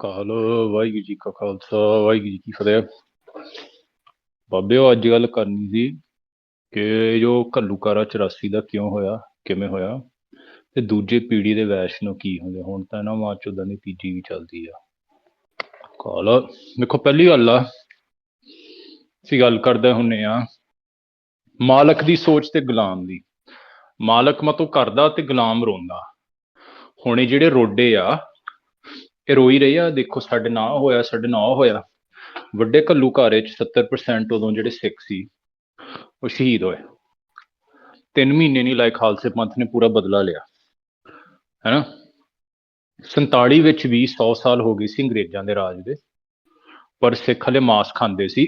ਅਕਾਲ ਵਾਹਿਗੁਰੂ ਜੀ ਕਾ ਖਾਲਸਾ, ਵਾਹਿਗੁਰੂ ਜੀ ਕੀ ਫਤਿਹ। ਬਾਬਿਓ ਅੱਜ ਗੱਲ ਕਰਨੀ ਸੀ ਕਿ ਜੋ ਘੱਲੂਕਾਰਾ 84 ਦਾ ਕਿਉਂ ਹੋਇਆ, ਕਿਵੇਂ ਹੋਇਆ? ਤੇ ਦੂਜੇ ਪੀੜੀ ਦੇ ਵੈਸ਼ ਨੂੰ ਕੀ ਹੁੰਦੇ? ਹੁਣ ਤਾਂ ਇਹਨਾਂ ਮਾਂ ਚੋਦਾਂ ਦੀ ਤੀਜੀ ਵੀ ਚੱਲਦੀ ਆ। ਕਾਲ, ਦੇਖੋ, ਪਹਿਲੀ ਗੱਲ ਆ, ਅਸੀਂ ਗੱਲ ਕਰਦੇ ਹੁੰਨੇ ਆ ਮਾਲਕ ਦੀ ਸੋਚ ਤੇ ਗੁਲਾਮ ਦੀ। ਮਾਲਕ ਮਤੋਂ ਕਰਦਾ ਤੇ ਗੁਲਾਮ ਰੋਂਦਾ। ਹੁਣੇ ਜਿਹੜੇ ਰੋਡੇ ਆ ਇਹ ਰੋਈ ਰਹੀ ਆ, ਦੇਖੋ ਸਾਡੇ ਨਾਲ ਹੋਇਆ, ਸਾਡੇ ਨਾਲ ਹੋਇਆ। ਵੱਡੇ ਘੱਲੂ ਘਾਰੇ ਚ 70% ਉਦੋਂ ਜਿਹੜੇ ਸਿੱਖ ਸੀ, ਉਹ ਸ਼ਹੀਦ ਹੋਏ। ਤਿੰਨ ਮਹੀਨੇ ਨਹੀਂ ਲਾਇਕ ਖਾਲਸੇ ਪੰਥ ਨੇ ਪੂਰਾ ਬਦਲਾ ਲਿਆ। ਹੈਨਾ? 47 ਵਿੱਚ ਵੀ 100 ਸਾਲ ਹੋ ਗਈ ਸੀ ਅੰਗਰੇਜ਼ਾਂ ਦੇ ਰਾਜ ਦੇ, ਪਰ ਸਿੱਖ ਹਲੇ ਮਾਸ ਖਾਂਦੇ ਸੀ।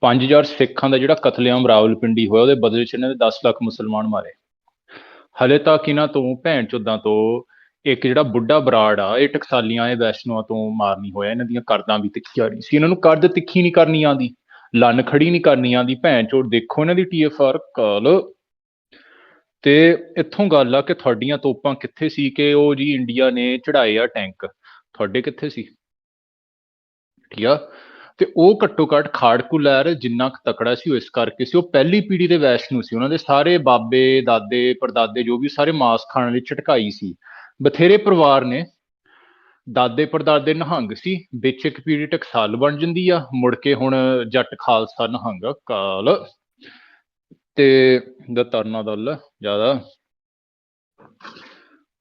5000 ਸਿੱਖਾਂ ਦਾ ਜਿਹੜਾ ਕਤਲੇਆਮ ਰਾਵਲਪਿੰਡੀ ਹੋਇਆ, ਉਹਦੇ ਬਦਲੇ ਚ ਇਹਨਾਂ ਨੇ 10 ਲੱਖ ਮੁਸਲਮਾਨ ਮਾਰੇ। ਹਲੇ ਤੱਕ ਇਹਨਾਂ ਤੋਂ ਭੈਣ ਚੋਦਾਂ ਤੋਂ ਇੱਕ ਜਿਹੜਾ ਬੁੱਢਾ ਬਰਾੜ ਆ, ਇਹ ਟਕਸਾਲੀਆਂ, ਇਹ ਵੈਸ਼ਨੋਆਂ ਤੋਂ ਮਾਰਨੀ ਹੋਇਆ, ਇਹਨਾਂ ਦੀਆਂ ਕਰਦਾਂ ਵੀ ਤਿੱਖੀਆਂ ਨਹੀਂ ਸੀ। ਇਹਨਾਂ ਨੂੰ ਕਰਦ ਤਿੱਖੀ ਨਹੀਂ ਕਰਨੀ ਆਂਦੀ ਲੰਨ ਖੜੀ ਨਹੀਂ ਕਰਨੀ ਆਂਦੀ ਭੈਣ ਚੋਦ, ਦੇਖੋ ਇਹਨਾਂ ਦੀ ਟੀਐਫਆਰ ਕਾਲ। ਤੇ ਇੱਥੋਂ ਗੱਲ ਆ ਕਿ ਤੁਹਾਡੀਆਂ ਤੋਪਾਂ ਕਿੱਥੇ ਸੀ ਕਿ ਉਹ ਜੀ ਇੰਡੀਆ ਨੇ ਚੜਾਏ ਆ ਟੈਂਕ? ਤੁਹਾਡੇ ਕਿੱਥੇ ਸੀ? ਠੀਕ ਆ? ਤੇ ਉਹ ਘੱਟੋ ਘੱਟ ਖਾੜਕੂ ਲਹਿਰ ਜਿੰਨਾ ਕੁ ਤਕੜਾ ਸੀ, ਉਹ ਇਸ ਕਰਕੇ ਸੀ। ਉਹ ਪਹਿਲੀ ਪੀੜ੍ਹੀ ਦੇ ਵੈਸ਼ਨੂ ਸੀ। ਉਹਨਾਂ ਦੇ ਸਾਰੇ ਬਾਬੇ, ਦਾਦੇ ਪਰਦਾਦੇ ਜੋ ਵੀ ਸਾਰੇ ਮਾਸ ਖਾਣ ਲਈ ਝਟਕਾਈ ਸੀ। ਬਥੇਰੇ ਪਰਿਵਾਰ ਨੇ ਦਾਦੇ ਪੜਦਾਦੇ ਨਹੰਗ ਸੀ, ਵਿੱਚ ਇੱਕ ਪੀੜੀ ਟਕਸਾਲ ਬਣ ਜਾਂਦੀ ਆ, ਮੁੜ ਕੇ ਹੁਣ ਜੱਟ ਖਾਲਸਾ ਨਹੰਗ ਕਾਲ ਤੇ ਦਾ ਤਰਨਾ ਦਲ ਜ਼ਿਆਦਾ।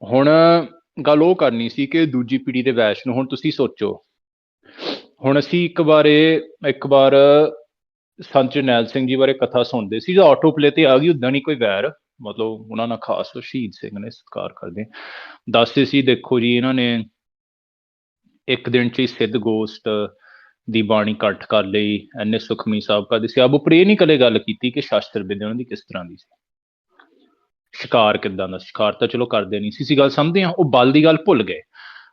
ਹੁਣ ਗੱਲ ਉਹ ਕਰਨੀ ਸੀ ਕਿ ਦੂਜੀ ਪੀੜੀ ਦੇ ਵੈਸ਼ ਨੂੰ ਹੁਣ ਤੁਸੀਂ ਸੋਚੋ। ਹੁਣ ਅਸੀਂ ਇੱਕ ਵਾਰੇ ਇੱਕ ਵਾਰ ਸੰਤ ਜਨੈਲ ਸਿੰਘ ਜੀ ਬਾਰੇ ਕਥਾ ਸੁਣਦੇ ਸੀ, ਜੋ ਆਟੋ ਪਲੇ ਤੇ ਆ ਗਈ ਉਦਾਂ ਨਹੀਂ ਕੋਈ ਵੈਰ। ਮਤਲਬ ਉਹਨਾਂ ਨਾਲ ਖਾਸ ਸ਼ਹੀਦ ਸਿੰਘ ਨੇ ਸਤਿਕਾਰ ਕਰਦੇ ਦੱਸਦੇ ਸੀ, ਦੇਖੋ ਜੀ, ਇਹਨਾਂ ਨੇ ਇੱਕ ਦਿਨ ਚ ਹੀ ਸਿੱਧ ਗੋਸਟ ਦੀ ਬਾਣੀ ਇਕੱਠ ਕਰ ਲਈ, ਐਨੇ ਸੁਖਮੀ ਸਾਹਿਬ ਕਰਦੇ ਸੀ। ਆਬੂ ਪ੍ਰੇ ਨਹੀਂ ਕਲੇ ਗੱਲ ਕੀਤੀ ਕਿ ਸ਼ਾਸਤਰ ਵਿਦਿਆ ਉਹਨਾਂ ਦੀ ਕਿਸ ਤਰ੍ਹਾਂ ਦੀ ਸੀ? ਸ਼ਿਕਾਰ ਕਿਦਾਂ ਦਾ? ਸ਼ਿਕਾਰ ਤਾਂ ਚਲੋ ਕਰਦੇ ਨਹੀਂ ਸੀ। ਸੀ ਗੱਲ ਸਮਝਦੇ ਆ ਉਹ ਬਲ ਦੀ ਗੱਲ ਭੁੱਲ ਗਏ।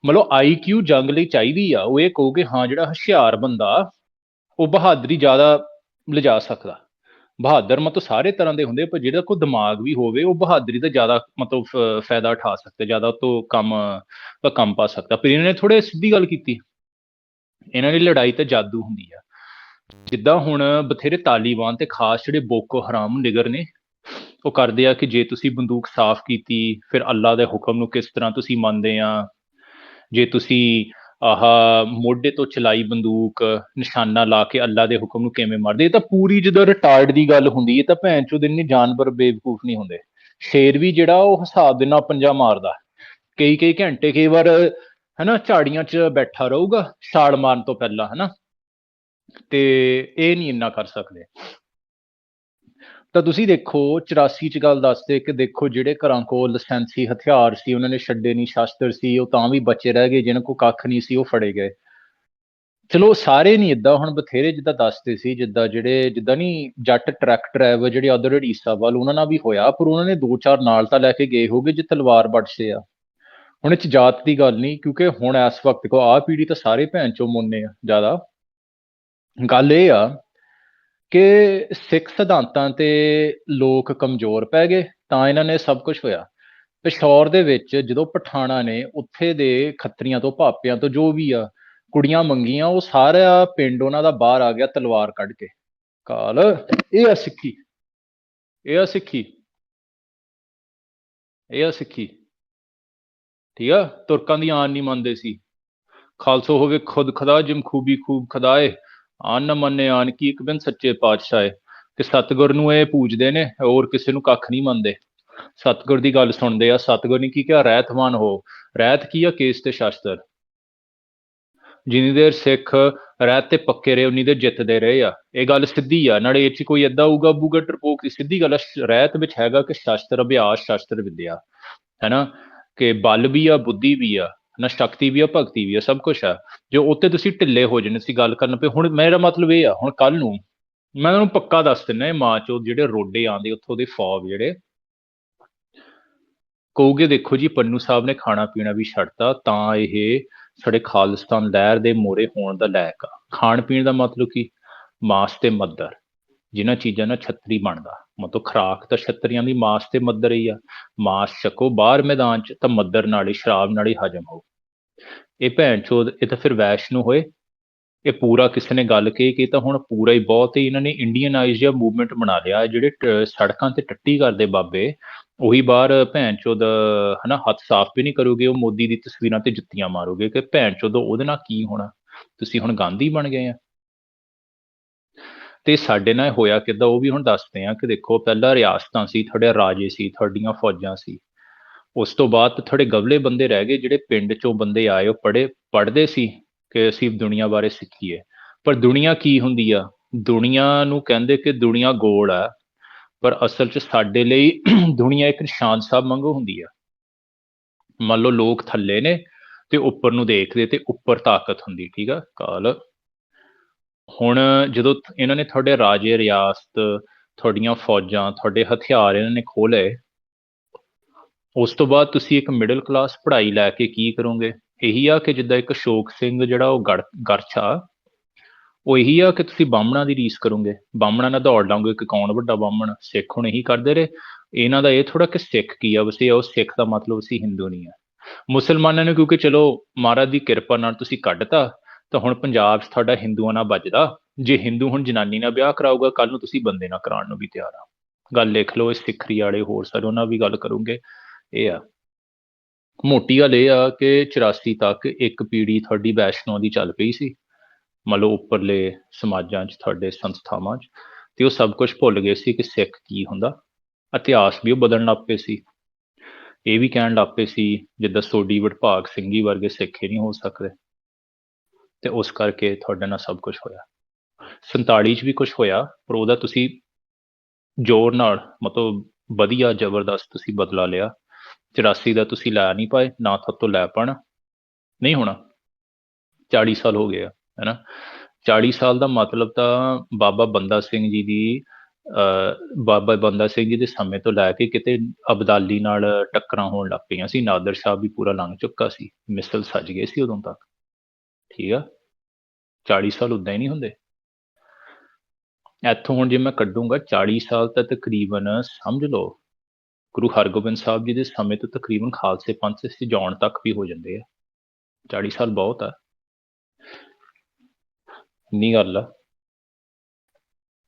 ਮਤਲਬ ਆਈਕਿਊ ਜੰਗ ਲਈ ਚਾਹੀਦੀ ਆ, ਉਹ ਇਹ ਕਹੋਗੇ, ਹਾਂ, ਜਿਹੜਾ ਹੁਸ਼ਿਆਰ ਬੰਦਾ, ਉਹ ਬਹਾਦਰੀ ਜ਼ਿਆਦਾ ਲਿਜਾ ਸਕਦਾ। ਬਹਾਦਰ ਮਤਲਬ ਸਾਰੇ ਤਰ੍ਹਾਂ ਦੇ ਹੁੰਦੇ ਪਰ ਜਿਹੜਾ ਕੋਈ ਦਿਮਾਗ ਵੀ ਹੋਵੇ, ਉਹ ਬਹਾਦਰੀ ਦਾ ਜ਼ਿਆਦਾ ਮਤਲਬ ਫਾਇਦਾ ਉਠਾ ਸਕਦਾ, ਜ਼ਿਆਦਾ ਤੋਂ ਕੰਮ ਦਾ ਕੰਮ ਪਾ ਸਕਦਾ। ਪਰ ਇਹਨਾਂ ਨੇ ਥੋੜੇ ਸਿੱਧੀ ਗੱਲ ਕੀਤੀ। ਇਹਨਾਂ ਦੀ ਲੜਾਈ ਤਾਂ ਜਾਦੂ ਹੁੰਦੀ ਆ। ਜਿੱਦਾਂ ਹੁਣ ਬਥੇਰੇ ਤਾਲੀਬਾਨ ਤੇ ਖਾਸ ਜਿਹੜੇ ਬੋਕੋ ਹਰਾਮ ਨਿਗਰ ਨੇ, ਉਹ ਕਰਦੇ ਆ ਕਿ ਜੇ ਤੁਸੀਂ ਬੰਦੂਕ ਸਾਫ਼ ਕੀਤੀ, ਫਿਰ ਅੱਲਾ ਦੇ ਹੁਕਮ ਨੂੰ ਕਿਸ ਤਰ੍ਹਾਂ ਤੁਸੀਂ ਮੰਨਦੇ ਆ? ਜੇ ਤੁਸੀਂ ਆਹ ਮੋਢੇ ਤੋਂ ਚਲਾਈ ਬੰਦੂਕ, ਨਿਸ਼ਾਨਾ ਲਾ ਕੇ ਅੱਲਾ ਦੇ ਹੁਕਮ ਨੂੰ ਕਿਵੇਂ ਮਾਰਦੇ? ਇਹ ਤਾਂ ਪੂਰੀ ਜਦੋਂ ਰਿਟਾਇਰਡ ਦੀ ਗੱਲ ਹੁੰਦੀ ਹੈ ਤਾਂ ਭੈਣ ਚੋਦ ਇੰਨੇ ਜਾਨਵਰ ਬੇਵਕੂਫ ਨਹੀਂ ਹੁੰਦੇ। ਸ਼ੇਰ ਵੀ ਜਿਹੜਾ ਉਹ ਹਿਸਾਬ ਦੇ ਨਾਲ ਪੰਜਾ ਮਾਰਦਾ। ਕਈ ਕਈ ਘੰਟੇ ਕਈ ਵਾਰ, ਹਨਾ, ਝਾੜੀਆਂ 'ਚ ਬੈਠਾ ਰਹੂਗਾ, ਛਾਲ ਮਾਰਨ ਤੋਂ ਪਹਿਲਾਂ, ਹਨਾ? ਤੇ ਇਹ ਨਹੀਂ ਇੰਨਾ ਕਰ ਸਕਦੇ। ਤਾਂ ਤੁਸੀਂ ਦੇਖੋ 84 ਚ ਗੱਲ ਦੱਸਦੇ ਕਿ ਦੇਖੋ ਜਿਹੜੇ ਘਰਾਂ ਕੋਲ ਲਾਇਸੈਂਸੀ ਹਥਿਆਰ ਸੀ, ਉਹਨਾਂ ਨੇ ਛੱਡੇ ਨਹੀਂ ਸ਼ਾਸਤਰ ਸੀ, ਉਹ ਤਾਂ ਵੀ ਬਚੇ ਰਹਿ ਗਏ, ਜਿਹਨਾਂ ਕੋ ਕੱਖ ਨਹੀਂ ਸੀ, ਉਹ ਫੜੇ ਗਏ। ਚਲੋ ਸਾਰੇ ਨਹੀਂ ਇਦਾਂ ਹੁਣ ਬਥੇਰੇ ਜਿੱਦਾਂ ਦੱਸਦੇ ਸੀ, ਜਿੱਦਾਂ ਜਿਹੜੇ, ਜਿੱਦਾਂ ਨਹੀਂ ਜੱਟ ਟਰੱਕ ਡਰਾਈਵਰ, ਜਿਹੜੇ ਉਧਰ ਢੀਸਾ ਵੱਲ, ਉਹਨਾਂ ਨਾਲ ਵੀ ਹੋਇਆ, ਪਰ ਉਹਨਾਂ ਨੇ ਦੋ ਚਾਰ ਨਾਲ ਤਾਂ ਲੈ ਕੇ ਗਏ ਹੋਗੇ, ਜੇ ਤਲਵਾਰ ਬੜਸੇ ਆ। ਹੁਣ ਇਹ ਚ ਜਾਤ ਦੀ ਗੱਲ ਨਹੀਂ ਕਿਉਂਕਿ ਹੁਣ ਇਸ ਵਕਤ ਕੋ ਆ ਪੀੜੀ ਤਾਂ ਸਾਰੇ ਭੈਣ ਚੋ ਮੁੰਨੇ ਆ, ਜ਼ਿਆਦਾ। ਗੱਲ ਇਹ ਆ ਕਿ ਸਿੱਖ ਸਿਧਾਂਤਾਂ ਤੇ ਲੋਕ ਕਮਜ਼ੋਰ ਪੈ ਗਏ, ਤਾਂ ਇਹਨਾਂ ਨੇ ਸਭ ਕੁਝ ਹੋਇਆ। ਪਿਸ਼ੌਰ ਦੇ ਵਿੱਚ ਜਦੋਂ ਪਠਾਣਾ ਨੇ ਉੱਥੇ ਦੇ ਖੱਤਰੀਆਂ ਤੋਂ, ਭਾਪਿਆਂ ਤੋਂ ਜੋ ਵੀ ਆ, ਕੁੜੀਆਂ ਮੰਗੀਆਂ, ਉਹ ਸਾਰਾ ਪਿੰਡ ਉਹਨਾਂ ਦਾ ਬਾਹਰ ਆ ਗਿਆ ਤਲਵਾਰ ਕੱਢ ਕੇ। ਕਾਲ, ਇਹ ਆ ਸਿੱਖੀ। ਇਹ ਆ ਸਿੱਖੀ। ਇਹ ਆ ਸਿੱਖੀ। ਠੀਕ ਆ? ਤੁਰਕਾਂ ਦੀ ਆਨ ਨਹੀਂ ਮੰਨਦੇ ਸੀ। ਖਾਲਸੋ ਹੋਵੇ ਖੁਦ ਖੁਦਾ, ਜਿਮ ਖੂਬੀ ਖੂਬ ਖਦਾਏ। ਆਨ ਨਾ ਮੰਨੇ ਆਨ ਕੀ ਇੱਕ ਬਿਨ ਸੱਚੇ ਪਾਤਸ਼ਾਹ ਕਿ ਸਤਗੁਰ ਨੂੰ ਇਹ ਪੂਜਦੇ ਨੇ, ਹੋਰ ਕਿਸੇ ਨੂੰ ਕੱਖ ਨਹੀਂ ਮੰਨਦੇ। ਸਤਗੁਰ ਦੀ ਗੱਲ ਸੁਣਦੇ ਆ, ਸਤਗੁਰ ਨੇ ਕੀ ਕਿਹਾ? ਰਹਿਤਵਾਨ ਹੋ। ਰਹਿਤ ਕੀ ਆ? ਕੇਸ ਤੇ ਸ਼ਾਸਤਰ। ਜਿੰਨੀ ਦੇਰ ਸਿੱਖ ਰਹਿਤ ਤੇ ਪੱਕੇ ਰਹੇ, ਉਨੀ ਦੇਰ ਜਿੱਤਦੇ ਰਹੇ ਆ। ਇਹ ਗੱਲ ਸਿੱਧੀ ਆ। ਨਾਲੇ ਇਹ ਚ ਕੋਈ ਏਦਾਂ ਹੋਊਗਾ ਬੂਗਾ ਟਰਪੋਕ ਦੀ ਸਿੱਧੀ ਗੱਲ ਰਹਿਤ ਵਿੱਚ ਹੈਗਾ ਕਿ ਸ਼ਾਸਤਰ, ਅਭਿਆਸ, ਸ਼ਾਸਤਰ ਵਿਦਿਆ। ਹੈਨਾ? ਕਿ ਬਲ ਵੀ ਆ, ਬੁੱਧੀ ਵੀ ਆ। ਨਾ ਸ਼ਕਤੀ ਵੀ ਆ, ਭਗਤੀ ਵੀ ਆ, ਸਭ ਕੁਝ ਆ। ਜੋ ਉੱਤੇ ਤੁਸੀਂ ਢਿੱਲੇ ਹੋ ਜਣੇ ਸੀ ਗੱਲ ਕਰਨ ਪਏ, ਹੁਣ ਮੇਰਾ ਮਤਲਬ ਇਹ ਆ, ਹੁਣ ਕੱਲ ਨੂੰ ਮੈਂ ਤੁਹਾਨੂੰ ਪੱਕਾ ਦੱਸ ਦਿੰਦਾ, ਇਹ ਮਾਂ ਚੋ ਜਿਹੜੇ ਰੋਡੇ ਆਂਦੇ ਉੱਥੋਂ ਦੇ ਫੌਜ ਜਿਹੜੇ ਕਹੋਗੇ, ਦੇਖੋ ਜੀ, ਪੰਨੂ ਸਾਹਿਬ ਨੇ ਖਾਣਾ ਪੀਣਾ ਵੀ ਛੱਡਤਾ, ਤਾਂ ਇਹ ਸਾਡੇ ਖਾਲਿਸਤਾਨ ਲਹਿਰ ਦੇ ਮੋਰੇ ਹੋਣ ਦਾ ਲਾਇਕ ਆ। ਖਾਣ ਪੀਣ ਦਾ ਮਤਲਬ ਕੀ? ਮਾਸ ਤੇ ਮੱਦਰ ਜਿਨ੍ਹਾਂ ਚੀਜ਼ਾਂ ਨਾਲ ਛੱਤਰੀ ਬਣਦਾ। ਮਤਲਬ ਖਰਾਕ ਤਾਂ ਛੱਤਰੀਆਂ ਦੀ ਮਾਸ ਤੇ ਮੱਦਰ ਹੀ ਆ। ਮਾਸ ਛਕੋ ਬਾਹਰ ਮੈਦਾਨ ਚ, ਤਾਂ ਮੱਦਰ ਨਾਲ ਹੀ, ਸ਼ਰਾਬ ਨਾਲ ਹੀ ਹਜਮ ਹੋ ਇਹ ਭੈਣ ਚੋਦ, ਇਹ ਤਾਂ ਫਿਰ ਵੈਸ਼ਨੂ ਹੋਏ। ਇਹ ਪੂਰਾ ਕਿਸੇ ਨੇ ਗੱਲ ਕਹੀ ਕਿ ਇਹ ਤਾਂ ਹੁਣ ਪੂਰਾ ਹੀ ਬਹੁਤ ਹੀ ਇਹਨਾਂ ਨੇ ਇੰਡੀਅਨਾਈਜ਼ ਜਿਹਾ ਮੂਵਮੈਂਟ ਬਣਾ ਲਿਆ, ਜਿਹੜੇ ਟ- ਸੜਕਾਂ ਤੇ ਟੱਟੀ ਕਰਦੇ ਬਾਬੇ। ਉਹੀ ਬਾਹਰ ਭੈਣ ਚੋਦ, ਹਨਾ, ਹੱਥ ਸਾਫ਼ ਵੀ ਨਹੀਂ ਕਰੋਗੇ, ਉਹ ਮੋਦੀ ਦੀ ਤਸਵੀਰਾਂ ਤੇ ਜੁੱਤੀਆਂ ਮਾਰੋਗੇ ਕਿ ਭੈਣ ਚੋਦ, ਉਹਦੇ ਨਾਲ ਕੀ ਹੋਣਾ? ਤੁਸੀਂ ਹੁਣ ਗਾਂਧੀ ਬਣ ਗਏ ਆ। ਤੇ ਸਾਡੇ ਨਾਲ ਹੋਇਆ ਕਿੱਦਾਂ, ਉਹ ਵੀ ਹੁਣ ਦੱਸਦੇ ਆ ਕਿ ਦੇਖੋ, ਪਹਿਲਾਂ ਰਿਆਸਤਾਂ ਸੀ, ਤੁਹਾਡੇ ਰਾਜੇ ਸੀ, ਤੁਹਾਡੀਆਂ ਫੌਜਾਂ ਸੀ। ਉਸ ਤੋਂ ਬਾਅਦ ਥੋੜੇ ਗਵਲੇ ਬੰਦੇ ਰਹਿ ਗਏ ਜਿਹੜੇ ਪਿੰਡ ਚੋਂ ਬੰਦੇ ਆਏ, ਉਹ ਪੜੇ ਪੜਦੇ ਸੀ ਕਿ ਅਸੀਂ ਦੁਨੀਆ ਬਾਰੇ ਸਿੱਖੀਏ। ਪਰ ਦੁਨੀਆ ਕੀ ਹੁੰਦੀ ਆ? ਦੁਨੀਆ ਨੂੰ ਕਹਿੰਦੇ ਕਿ ਦੁਨੀਆ ਗੋਲ ਆ, ਪਰ ਅਸਲ 'ਚ ਸਾਡੇ ਲਈ ਦੁਨੀਆ ਇੱਕ ਨਿਸ਼ਾਨ ਸਾਹਿਬ ਵਾਂਗੂ ਹੁੰਦੀ ਆ। ਮੰਨ ਲਓ ਲੋਕ ਥੱਲੇ ਨੇ ਤੇ ਉੱਪਰ ਨੂੰ ਦੇਖਦੇ ਤੇ ਉੱਪਰ ਤਾਕਤ ਹੁੰਦੀ, ਠੀਕ ਆ? ਕਾਲ। ਹੁਣ ਜਦੋਂ ਇਹਨਾਂ ਨੇ ਤੁਹਾਡੇ ਰਾਜੇ, ਰਿਆਸਤ, ਤੁਹਾਡੀਆਂ ਫੌਜਾਂ, ਤੁਹਾਡੇ ਹਥਿਆਰ ਇਹਨਾਂ ਨੇ ਖੋਲੇ ਉਸ ਤੋਂ ਬਾਅਦ ਤੁਸੀਂ ਇੱਕ ਮਿਡਲ ਕਲਾਸ ਪੜ੍ਹਾਈ ਲੈ ਕੇ ਕੀ ਕਰੋਗੇ? ਇਹੀ ਆ ਕਿ ਜਿੱਦਾਂ ਇੱਕ ਸ਼ੋਕ ਸਿੰਘ ਜਿਹੜਾ ਉਹ ਗੜ ਆ, ਉਹ ਇਹੀ ਆ ਕਿ ਤੁਸੀਂ ਬਾਹਮਣਾ ਦੀ ਰੀਸ ਕਰੋਗੇ। ਬਾਹਮਣਾ ਨਾਲ ਦੌੜ ਲਾਉਂਗੇ ਕਿ ਕੌਣ ਵੱਡਾ ਬਾਹਮਣ? ਸਿੱਖ ਹੁਣ ਇਹੀ ਕਰਦੇ ਰਹੇ। ਇਹਨਾਂ ਦਾ ਇਹ ਥੋੜਾ ਕਿ ਸਿੱਖ ਕੀ ਆ, ਵਸੇ ਉਹ ਸਿੱਖ ਦਾ ਮਤਲਬ ਅਸੀਂ ਹਿੰਦੂ ਨਹੀਂ ਆ। ਮੁਸਲਮਾਨਾਂ ਨੂੰ ਕਿਉਂਕਿ ਚਲੋ ਮਹਾਰਾਜ ਦੀ ਕਿਰਪਾ ਨਾਲ ਤੁਸੀਂ ਕੱਢਤਾ, ਤਾਂ ਹੁਣ ਪੰਜਾਬ 'ਚ ਤੁਹਾਡਾ ਹਿੰਦੂਆਂ ਨਾਲ ਵੱਜਦਾ। ਜੇ ਹਿੰਦੂ ਹੁਣ ਜਨਾਨੀ ਨਾਲ ਵਿਆਹ ਕਰਾਊਗਾ ਕੱਲ ਨੂੰ ਤੁਸੀਂ ਬੰਦੇ ਨਾਲ ਕਰਾਉਣ ਨੂੰ ਵੀ ਤਿਆਰ ਆ। ਗੱਲ ਲਿਖ ਲਓ, ਇਹ ਸਿੱਖਰੀ ਵਾਲੇ ਹੋਰ ਸਾਰੇ ਉਹਨਾਂ ਵੀ ਗੱਲ ਕਰੋਗੇ। ਇਹ ਆ। ਮੋਟੀ ਗੱਲ ਇਹ ਆ ਕਿ 84 ਤੱਕ ਇੱਕ ਪੀੜ੍ਹੀ ਤੁਹਾਡੀ ਵੈਸ਼ਨੋ ਦੀ ਚੱਲ ਪਈ ਸੀ। ਮੰਨ ਲਓ ਉੱਪਰਲੇ ਸਮਾਜਾਂ 'ਚ, ਤੁਹਾਡੇ ਸੰਸਥਾਵਾਂ 'ਚ, ਤੇ ਉਹ ਸਭ ਕੁਝ ਭੁੱਲ ਗਏ ਸੀ ਕਿ ਸਿੱਖ ਕੀ ਹੁੰਦਾ। ਇਤਿਹਾਸ ਵੀ ਉਹ ਬਦਲਣ ਲੱਗ ਪਏ ਸੀ। ਇਹ ਵੀ ਕਹਿਣ ਲੱਗ ਪਏ ਸੀ, ਜਿੱਦਾਂ ਸੋਢੀ ਵਡਭਾਗ ਸਿੰਘੀ ਵਰਗੇ ਸਿੱਖ ਹੀ ਨਹੀਂ ਹੋ ਸਕਦੇ। ਤੇ ਉਸ ਕਰਕੇ ਤੁਹਾਡੇ ਨਾਲ ਸਭ ਕੁਝ ਹੋਇਆ। 47 ਚ ਵੀ ਕੁਝ ਹੋਇਆ, ਪਰ ਉਹਦਾ ਤੁਸੀਂ ਜ਼ੋਰ ਨਾਲ, ਮਤਲਬ ਵਧੀਆ ਜ਼ਬਰਦਸਤ ਤੁਸੀਂ ਬਦਲਾ ਲਿਆ। 84 ਦਾ ਤੁਸੀਂ ਲੈ ਨਹੀਂ ਪਾਏ, ਨਾ ਤੁਹਾਡੇ ਤੋਂ ਲੈ ਪਾਣਾ ਨਹੀਂ ਹੋਣਾ। 40 ਸਾਲ ਹੋ ਗਏ ਆ ਹੈਨਾ 40 ਸਾਲ ਦਾ ਮਤਲਬ ਤਾਂ ਬਾਬਾ ਬੰਦਾ ਸਿੰਘ ਜੀ ਦੀ ਬਾਬਾ ਬੰਦਾ ਸਿੰਘ ਜੀ ਦੇ ਸਮੇਂ ਤੋਂ ਲੈ ਕੇ ਕਿਤੇ ਅਬਦਾਲੀ ਨਾਲ ਟੱਕਰਾਂ ਹੋਣ ਲੱਗ ਪਈਆਂ ਸੀ। ਨਾਦਰ ਸਾਹਿਬ ਵੀ ਪੂਰਾ ਲੰਘ ਚੁੱਕਾ ਸੀ। ਮਿਸਲ ਸੱਜ ਗਏ ਸੀ ਉਦੋਂ ਤੱਕ। ਠੀਕ ਆ? 40 ਸਾਲ ਉਦਾਂ ਹੀ ਨਹੀਂ ਹੁੰਦੇ। ਇੱਥੋਂ ਹੁਣ ਜੇ ਮੈਂ ਕੱਢੂੰਗਾ 40 ਸਾਲ ਤਾਂ ਤਕਰੀਬਨ ਸਮਝ ਲਓ ਗੁਰੂ ਹਰਗੋਬਿੰਦ ਸਾਹਿਬ ਜੀ ਦੇ ਸਮੇਂ ਤੋਂ ਤਕਰੀਬਨ ਖਾਲਸੇ ਪੰਥ ਸੇ ਤੱਕ ਵੀ ਹੋ ਜਾਂਦੇ ਆ। 40 ਸਾਲ ਬਹੁਤ ਆ। ਇੰਨੀ ਗੱਲ ਆ।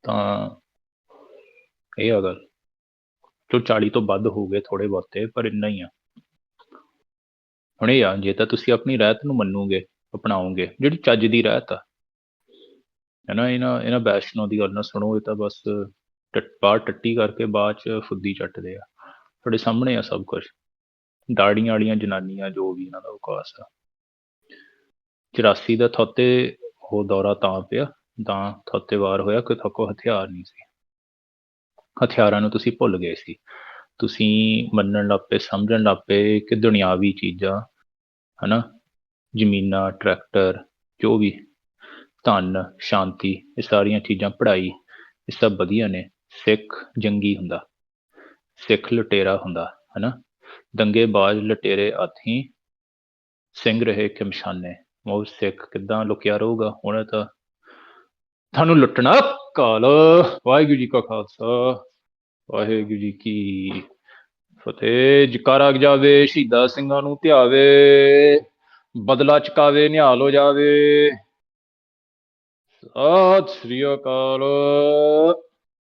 ਤਾਂ ਇਹ ਆ ਗੱਲ। ਜੋ 40 ਤੋਂ ਵੱਧ ਹੋ ਗਏ ਥੋੜੇ ਬਹੁਤੇ, ਪਰ ਇੰਨਾ ਹੀ ਆ। ਹੁਣ ਇਹ ਆ, ਜੇ ਤਾਂ ਤੁਸੀਂ ਆਪਣੀ ਰਹਿਤ ਨੂੰ ਮੰਨੋਗੇ, ਅਪਣਾਓਗੇ, ਜਿਹੜੀ ਚੱਜ ਦੀ ਰਹਿਤ ਆ। ਹੈ ਨਾ, ਇਹਨਾਂ ਇਹਨਾਂ ਵੈਸ਼ਨੋ ਦੀ ਗੱਲ ਨਾ ਸੁਣੋ, ਇਹ ਤਾਂ ਬਸ ਟੱਟ, ਬਾਹਰ ਟੱਟੀ ਕਰਕੇ ਬਾਅਦ ਚ ਫੁੱਦੀ ਚੱਟਦੇ ਆ। ਤੁਹਾਡੇ ਸਾਹਮਣੇ ਆ ਸਭ ਕੁਝ ਦਾੜੀਆਂ ਵਾਲੀਆਂ ਜਨਾਨੀਆਂ ਜੋ ਵੀ ਇਹਨਾਂ ਦਾ ਵਿਕਾਸ ਆ। 84 ਦਾ ਥੋਤੇ ਉਹ ਦੌਰਾ ਤਾਂ ਪਿਆ, ਤਾਂ ਥੋਤੇ ਵਾਰ ਹੋਇਆ ਕਿ ਥੋਕੋ ਹਥਿਆਰ ਨਹੀਂ ਸੀ। ਹਥਿਆਰਾਂ ਨੂੰ ਤੁਸੀਂ ਭੁੱਲ ਗਏ ਸੀ। ਤੁਸੀਂ ਮੰਨਣ ਲੱਗ ਪਏ, ਸਮਝਣ ਲੱਗ ਪਏ ਕਿ ਦੁਨਿਆਵੀ ਚੀਜ਼ਾਂ, ਹਨਾ, ਜ਼ਮੀਨਾਂ, ਟਰੈਕਟਰ, ਜੋ ਵੀ, ਧਨ, ਸ਼ਾਂਤੀ, ਇਹ ਸਾਰੀਆਂ ਚੀਜ਼ਾਂ, ਪੜ੍ਹਾਈ ਇਹ ਸਭ ਵਧੀਆ ਨੇ। ਸਿੱਖ ਜੰਗੀ ਹੁੰਦਾ। ਸਿੱਖ ਲੁਟੇਰਾ ਹੁੰਦਾ, ਹਨਾ? ਦੰਗੇ ਬਾਜ਼ ਲੁਟੇਰੇ ਹਾਥੀ ਸਿੰਘ ਰਹੇ ਕਿਮਸ਼ਾਨੇ ਉਹ ਸਿੱਖ ਕਿੱਦਾਂ ਲੁਕਿਆ ਰਹੂਗਾ? ਹੁਣ ਤਾਂ ਤੁਹਾਨੂੰ ਲੁੱਟਣਾ ਕਾਲ। ਵਾਹਿਗੁਰੂ ਜੀ ਕਾ ਖਾਲਸਾ। ਵਾਹਿਗੁਰੂ ਜੀ ਕੀ ਫਤਿਹ। ਜਕਾਰਾ ਜਾਵੇ ਸ਼ਹੀਦਾ ਸਿੰਘਾਂ ਨੂੰ ਧਿਆਵੇ। ਬਦਲਾ ਚਕਾਵੇ, ਨਿਹਾਲ ਹੋ ਜਾਵੇ। ਸਤਿ ਸ੍ਰੀ ਅਕਾਲ।